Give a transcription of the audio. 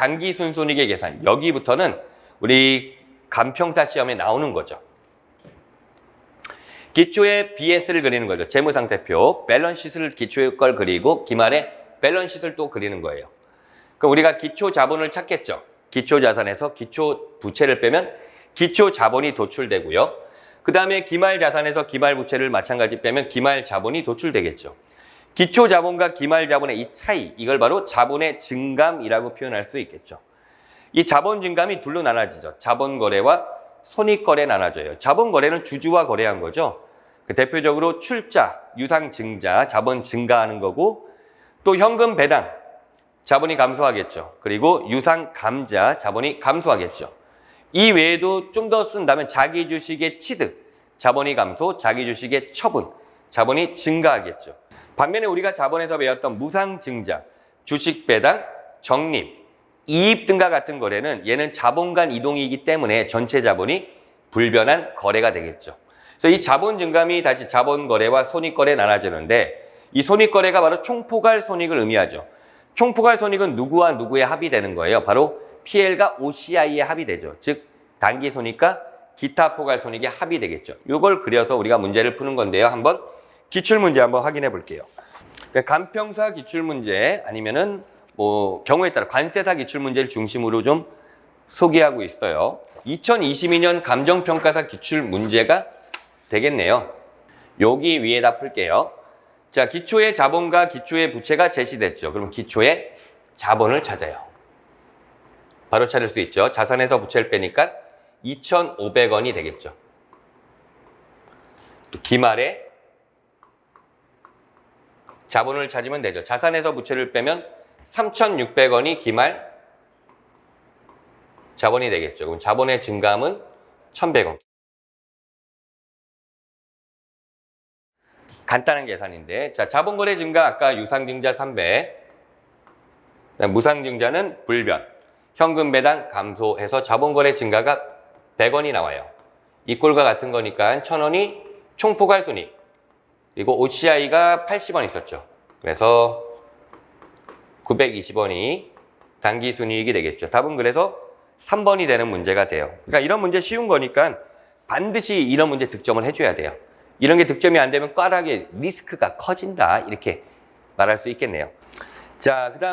단기 순손익의 계산. 여기부터는 우리 간평사 시험에 나오는 거죠. 기초에 BS를 그리는 거죠. 재무상태표, 밸런시트를 기초의 걸 그리고 기말에 밸런시트를 또 그리는 거예요. 그럼 우리가 기초 자본을 찾겠죠. 기초 자산에서 기초 부채를 빼면 기초 자본이 도출되고요. 그 다음에 기말 자산에서 기말 부채를 마찬가지 빼면 기말 자본이 도출되겠죠. 기초 자본과 기말 자본의 이 차이, 이걸 바로 자본의 증감이라고 표현할 수 있겠죠. 이 자본 증감이 둘로 나눠지죠. 자본 거래와 손익 거래 나눠져요. 자본 거래는 주주와 거래한 거죠. 그 대표적으로 출자, 유상 증자, 자본 증가하는 거고 또 현금 배당, 자본이 감소하겠죠. 그리고 유상 감자, 자본이 감소하겠죠. 이 외에도 좀 더 쓴다면 자기 주식의 취득, 자본이 감소, 자기 주식의 처분, 자본이 증가하겠죠. 반면에 우리가 자본에서 배웠던 무상 증자, 주식 배당, 적립, 이입 등과 같은 거래는 얘는 자본 간 이동이기 때문에 전체 자본이 불변한 거래가 되겠죠. 그래서 이 자본 증감이 다시 자본 거래와 손익 거래 나눠지는데 이 손익 거래가 바로 총포괄 손익을 의미하죠. 총포괄 손익은 누구와 누구의 합이 되는 거예요. 바로 PL과 OCI의 합이 되죠. 즉 단기 손익과 기타 포괄 손익의 합이 되겠죠. 이걸 그려서 우리가 문제를 푸는 건데요. 한번 기출 문제 한번 확인해 볼게요. 그러니까 간평사 기출 문제 아니면은 뭐 경우에 따라 관세사 기출 문제를 중심으로 좀 소개하고 있어요. 2022년 감정평가사 기출 문제가 되겠네요. 여기 위에다 풀게요. 자, 기초의 자본과 기초의 부채가 제시됐죠. 그럼 기초의 자본을 찾아요. 바로 찾을 수 있죠. 자산에서 부채를 빼니까 2,500원이 되겠죠. 또 기말에 자본을 찾으면 되죠. 자산에서 부채를 빼면 3,600원이 기말 자본이 되겠죠. 그럼 자본의 증감은 1,100원. 간단한 계산인데, 자, 자본거래 증가 아까 유상증자 3배, 무상증자는 불변, 현금 배당 감소해서 자본거래 증가가 100원이 나와요. 이 꼴과 같은 거니까 1000원이 총포괄 손익, 그리고 OCI가 80원 있었죠. 그래서 920원이 단기 순이익이 되겠죠. 답은 그래서 3번이 되는 문제가 돼요. 그러니까 이런 문제 쉬운 거니까 반드시 이런 문제 득점을 해줘야 돼요. 이런 게 득점이 안 되면 꽈락의 리스크가 커진다. 이렇게 말할 수 있겠네요. 자, 그 다음에